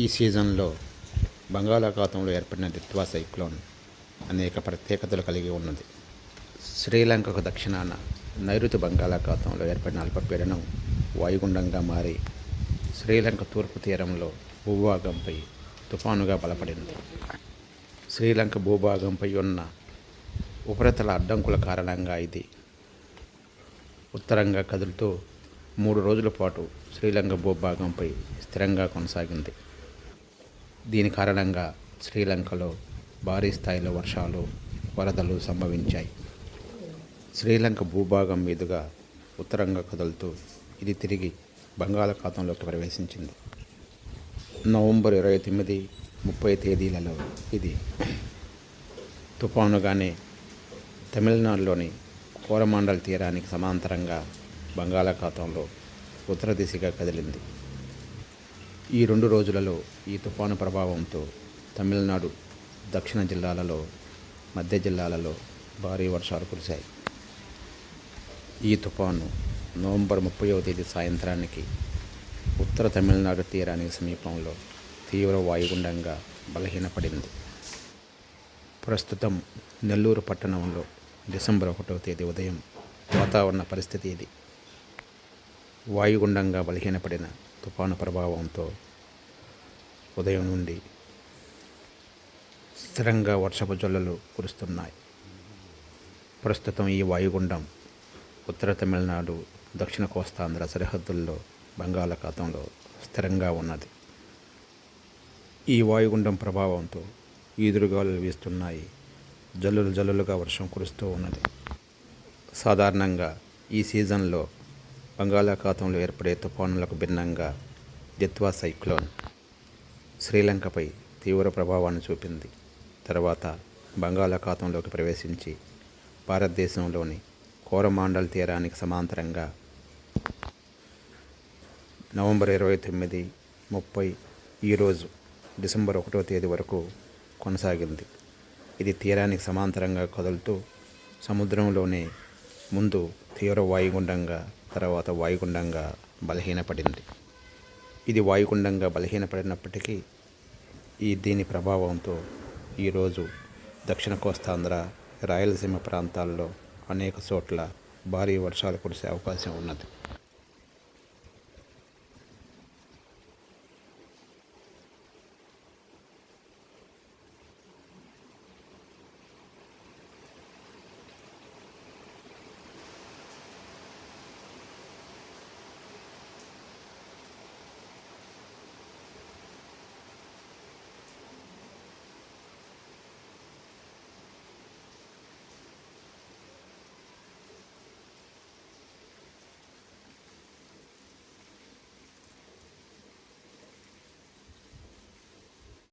ఈ సీజన్లో బంగాళాఖాతంలో ఏర్పడిన దిత్వా సైక్లోన్ అనేక ప్రత్యేకతలు కలిగి ఉన్నది. శ్రీలంకకు దక్షిణాన నైరుతి బంగాళాఖాతంలో ఏర్పడిన అల్పపీడనం వాయుగుండంగా మారి శ్రీలంక తూర్పు తీరంలో భూభాగంపై తుఫానుగా బలపడింది. శ్రీలంక భూభాగంపై ఉన్న ఉపరితల అడ్డంకుల కారణంగా ఇది ఉత్తరంగా కదులుతూ మూడు రోజుల పాటు శ్రీలంక భూభాగంపై స్థిరంగా కొనసాగింది. దీని కారణంగా శ్రీలంకలో భారీ స్థాయిలో వర్షాలు వరదలు సంభవించాయి. శ్రీలంక భూభాగం మీదుగా ఉత్తరంగా కదులుతూ ఇది తిరిగి బంగాళాఖాతంలోకి ప్రవేశించింది. నవంబర్ ఇరవై తొమ్మిది ముప్పై తేదీలలో ఇది తుఫానుగానే తమిళనాడులోని కోరమాండల్ తీరానికి సమాంతరంగా బంగాళాఖాతంలో ఉత్తర దిశగా కదిలింది. ఈ రెండు రోజులలో ఈ తుఫాను ప్రభావంతో తమిళనాడు దక్షిణ జిల్లాలలో మధ్య జిల్లాలలో భారీ వర్షాలు కురిశాయి. ఈ తుఫాను నవంబర్ ముప్పైవ తేదీ సాయంత్రానికి ఉత్తర తమిళనాడు తీరానికి సమీపంలో తీవ్ర వాయుగుండంగా బలహీనపడింది. ప్రస్తుతం నెల్లూరు పట్టణంలో డిసెంబర్ ఒకటో తేదీ ఉదయం వాతావరణ పరిస్థితి ఇది. వాయుగుండంగా బలహీనపడిన తుఫాను ప్రభావంతో ఉదయం నుండి స్థిరంగా వర్షపు జల్లులు కురుస్తున్నాయి. ప్రస్తుతం ఈ వాయుగుండం ఉత్తర తమిళనాడు దక్షిణ కోస్తాంధ్ర సరిహద్దుల్లో బంగాళాఖాతంలో స్థిరంగా ఉన్నది. ఈ వాయుగుండం ప్రభావంతో ఈదురుగాలులు వీస్తున్నాయి. జల్లులు జల్లులుగా వర్షం కురుస్తూ ఉన్నది. సాధారణంగా ఈ సీజన్లో బంగాళాఖాతంలో ఏర్పడే తుఫానులకు భిన్నంగా దిత్వా సైక్లోన్ శ్రీలంకపై తీవ్ర ప్రభావాన్ని చూపింది. తర్వాత బంగాళాఖాతంలోకి ప్రవేశించి భారతదేశంలోని కోరమాండల్ తీరానికి సమాంతరంగా నవంబర్ ఇరవై తొమ్మిది ముప్పై ఈరోజు డిసెంబర్ ఒకటో తేదీ వరకు కొనసాగింది. ఇది తీరానికి సమాంతరంగా కదులుతూ సముద్రంలోనే ముందు తీవ్ర వాయుగుండంగా తర్వాత వాయుగుండంగా బలహీనపడింది. ఇది వాయుగుండంగా బలహీనపడినప్పటికీ ఈ దీని ప్రభావంతో ఈరోజు దక్షిణ కోస్తాంధ్ర రాయలసీమ ప్రాంతాల్లో అనేక చోట్ల భారీ వర్షాలు కురిసే అవకాశం ఉన్నది.